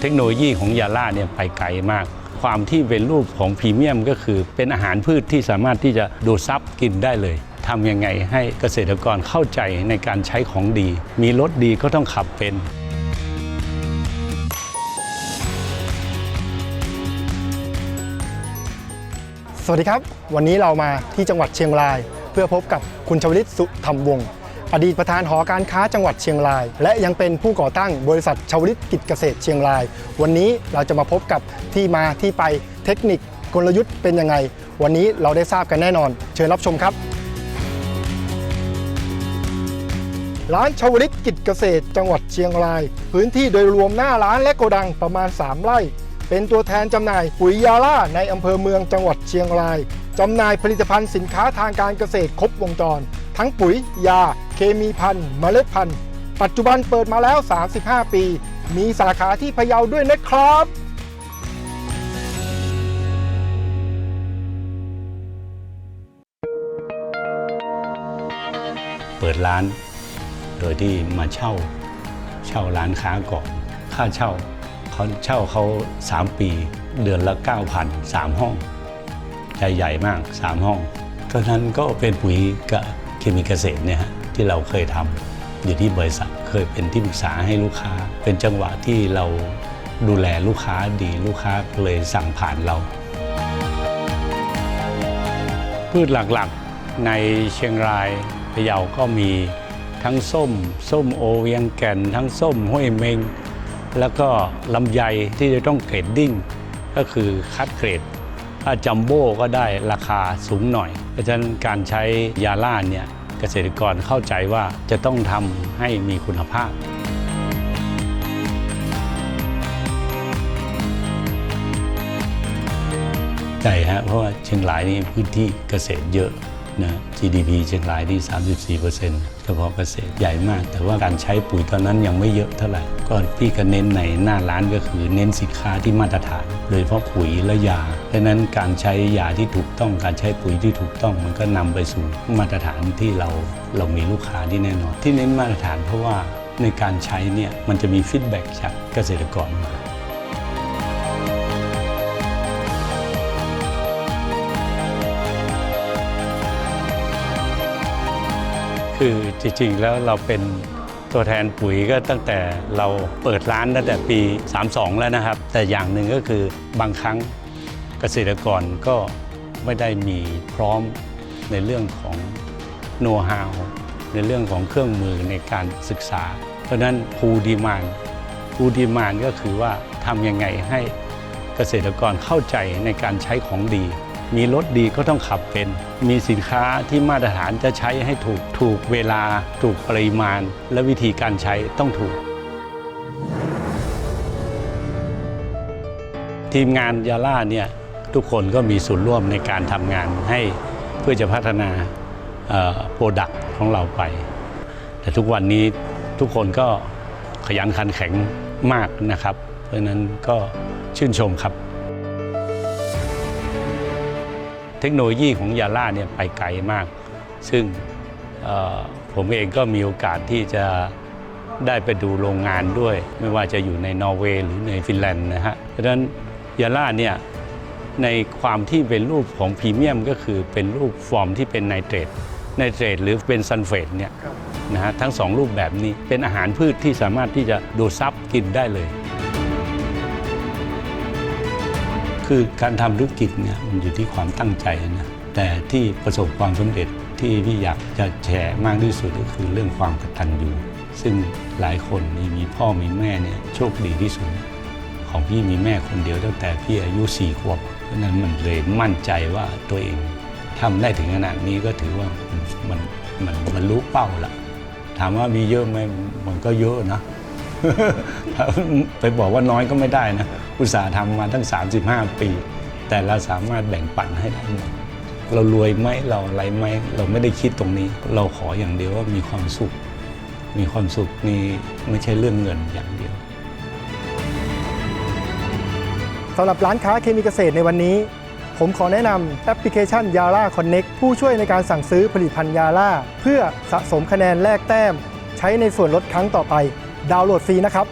เทคโนโลยีของยาล่าเนี่ยไปไกลมาก ความที่เป็นรูปของพรีเมียมก็คือเป็นอาหารพืชที่สามารถที่จะดูดซับกินได้เลยทำยังไงให้เกษตรกรเข้าใจในการใช้ของดี มีรถดีก็ต้องขับเป็นสวัสดีครับ วันนี้เรามาที่จังหวัดเชียงราย เพื่อพบกับคุณชวลิตสุธรรมวงศ์ อดีตประธานหอการค้าจังหวัดเชียงราย และยังเป็นผู้ก่อตั้งบริษัทชวลิตกิจเกษตรเชียงราย วันนี้เราจะมาพบกับที่มาที่ไปเทคนิคกลยุทธ์เป็นยังไง วันนี้เราได้ทราบกันแน่นอน เชิญรับชมครับ ร้านชาวลิตกิจเกษตรจังหวัดเชียงราย พื้นที่โดยรวมหน้าร้านและโกดังประมาณ 3 ไร่ เป็นตัวแทนจำหน่ายปุ๋ยยาล่าในอำเภอเมืองจังหวัดเชียงรายจำหน่ายผลิตภัณฑ์สินค้าทางการเกษตรครบวงจร ทั้งปุ๋ยยา เคมีพันธุ์เมล็ดพันธุ์ ปัจจุบันเปิดมาแล้ว 35 ปี มีสาขาที่พะเยาด้วยนะครับเปิดร้าน โดยที่มาเช่าเช่าร้านค้าก่อนค่าเช่าเขาเช่าเขา 3 ปี เดือนละ 9,000 3 ห้อง ใจใหญ่มาก 3 ห้อง ตอนนั้นก็เป็นปุ๋ยกับเคมีเกษตรเนี่ยฮะ ที่เราเคยทำอยู่ที่บริษัทเคยเป็นที่ปรึกษาให้ลูกค้า เป็นจังหวะที่เราดูแลลูกค้าดีลูกค้าเลยสั่งผ่านเรา พืชหลักๆในเชียงรายพะเยาก็มีทั้งส้ม ส้มโอเวียงแก่น ทั้งส้มห้วยเมง แล้วก็ลำไยที่จะต้องเกรดดิ้ง ก็คือคัดเกรดถ้าจัมโบ้ก็ได้ราคาสูงหน่อย เพราะฉะนั้นการใช้ยาล่าเนี่ย เกษตรกรเข้าใจว่าจะต้องทำให้มีคุณภาพใช่ฮะเพราะว่าเชียงรายนี่พื้นที่เกษตรเยอะนะ GDP เชียงรายที่ 34%เฉ พาะเกษตรใหญ่มาก แต่ว่าการใช้ปุ๋ยตอนนั้นยังไม่เยอะเท่าไหร่ ก็พี่ก็เน้นในหน้าร้านก็คือเน้นสินค้าที่มาตรฐาน โดยเฉพาะปุ๋ยและยาดังนั้นการใช้ยาที่ถูกต้องการใช้ปุ๋ยที่ถูกต้องมันก็นำไปสู่มาตรฐานที่เราเรามีลูกค้าที่แน่นอน ที่เน้นมาตรฐานเพราะว่าในการใช้เนี่ยมันจะมีฟีดแบ็กจากเกษตรกรมา คือจริงๆแล้วเราเป็นตัวแทนปุ๋ยก็ตั้งแต่เราเปิดร้านตั้งแต่ปี 32 แล้วนะครับ แต่อย่างหนึ่งก็คือบางครั้งเกษตรกรก็ไม่ได้มีพร้อมในเรื่องของโน้ตฮาวในเรื่องของเครื่องมือในการศึกษา เพราะนั้นภูดีมานภูดีมานก็คือว่าทำยังไงให้เกษตรกรเข้าใจในการใช้ของดี มีรถดีก็ต้องขับเป็น มีสินค้าที่มาตรฐานจะใช้ให้ถูกถูกเวลา ถูกปริมาณ และวิธีการใช้ต้องถูก ทีมงานยาล่าเนี่ยทุกคนก็มีส่วนร่วมในการทำงานให้เพื่อจะพัฒนาโปรดักต์ของเราไป แต่ทุกวันนี้ทุกคนก็ขยันขันแข็งมากนะครับ เพราะฉะนั้นก็ชื่นชมครับ เทคโนโลยีของยาล่าเนี่ยไปไกลมาก ซึ่งผมเองก็มีโอกาสที่จะได้ไปดูโรงงานด้วย ไม่ว่าจะอยู่ในนอร์เวย์หรือในฟินแลนด์นะฮะเพราะฉะนั้นยาล่าเนี่ยในความที่เป็นรูปของพรีเมียมก็คือเป็นรูปฟอร์มที่เป็นไนเตรตไนเตรตหรือเป็นซัลเฟตเนี่ยนะฮะทั้งสองรูปแบบนี้เป็นอาหารพืชที่สามารถที่จะดูดซับกินได้เลย คือการทำธุรกิจเนี่ยมันอยู่ที่ความตั้งใจนะแต่ที่ประสบความสำเร็จที่พี่อยากจะแชร์มากที่สุดก็คือเรื่องความกตัญญูซึ่งหลายคนมีมีพ่อมีแม่เนี่ยโชคดีที่สุด ของพี่มีแม่คนเดียวตั้งแต่พี่อายุสี่ขวบเพราะนั้นมันเลยมั่นใจว่าตัวเองทำได้ถึงขนาดนี้ก็ถือว่ามันมันมันบรรลุเป้าละถามว่ามีเยอะไหมมันก็เยอะนะ ไปบอกว่าน้อยก็ไม่ได้นะ อุตสาห์ทำมาตั้ง 35 ปี แต่เราสามารถแบ่งปันให้ได้หมดเรารวยไหมเราอะไรไหมเราไม่ได้คิดตรงนี้ เราขออย่างเดียวว่ามีความสุข มีความสุขนี่ไม่ใช่เรื่องเงินอย่างเดียวสำหรับร้านค้าเคมีเกษตรในวันนี้ ผมขอแนะนำแอปพลิเคชัน Yara Connect ผู้ช่วยในการสั่งซื้อผลิตภัณฑ์ยาล่าเพื่อสะสมคะแนนแลกแต้ม ใช้ในส่วนลดครั้งต่อไป ดาวน์โหลดฟรีนะครับ